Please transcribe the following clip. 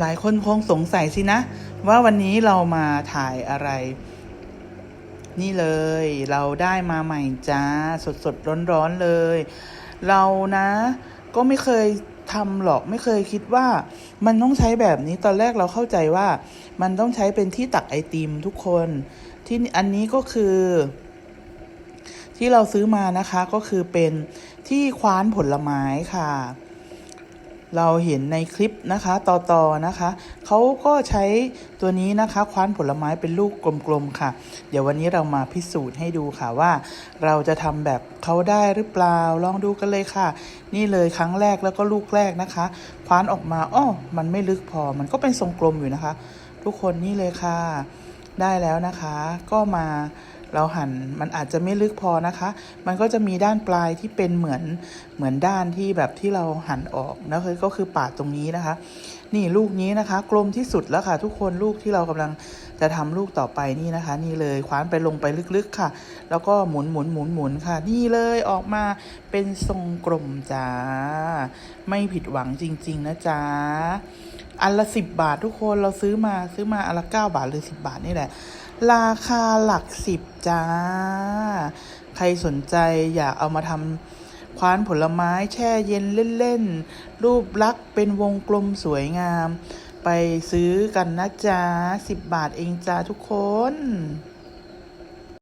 หลายคนคงสงสัยสินะ ว่าวันนี้เรามาถ่ายอะไร นี่เลยเราได้มาใหม่จ้า สดสดร้อนร้อนๆเลย เรานะ ก็ไม่เคยทำหรอกไม่เคยคิดว่ามันต้องใช้แบบนี้ตอนแรกเราเข้าใจว่า มันต้องใช้เป็นที่ตักไอติมทุกคนที่อันนี้ก็คือ ที่เราซื้อมานะคะก็คือเป็นที่คว้านผลไม้ค่ะ เราเห็นในคลิปนะคะต่อต่อนะคะ เขาก็ใช้ตัวนี้นะคะคว้านผลไม้เป็นลูกกลมๆค่ะ เดี๋ยววันนี้เรามาพิสูจน์ให้ดูค่ะว่า เราจะทำแบบเขาได้หรือเปล่าลองดูกันเลยค่ะ นี่เลยครั้งแรกแล้วก็ลูกแรกนะคะคว้านออกมาอ้อมันไม่ลึกพอมันก็เป็นทรงกลมอยู่นะคะ ทุกคนนี่เลยค่ะ ได้แล้วนะคะ ก็มา เราหั่นมันอาจจะไม่ลึกพอนะคะ มันก็จะมีด้านปลายที่เป็นเหมือนเหมือนด้านที่แบบที่เราหั่นออกนะคือก็คือปาดตรงนี้นะคะ นี่ลูกนี้นะคะ กลมที่สุดแล้วค่ะ ทุกคนลูกที่เรากำลังจะทำลูกต่อไปนี่นะคะ นี่เลยคว้านไปลงไปลึกๆค่ะ แล้วก็หมุนหมุนหมุนหมุนค่ะ นี่เลยออกมาเป็นทรงกลมจ้าไม่ผิดหวังจริง ๆ นะจ๊ะอันละสิบบาททุกคนเราซื้อมาซื้อมาอันละเก้าบาทหรือสิบบาทนี่แหละ ราคาหลักสิบจ้า ใครสนใจอยากเอามาทำ คว้านผลไม้แช่เย็นเล่นๆ รูปลักษ์เป็นวงกลมสวยงาม ไปซื้อกันนะจ๊ะสิบบาทเองจ้าทุกคน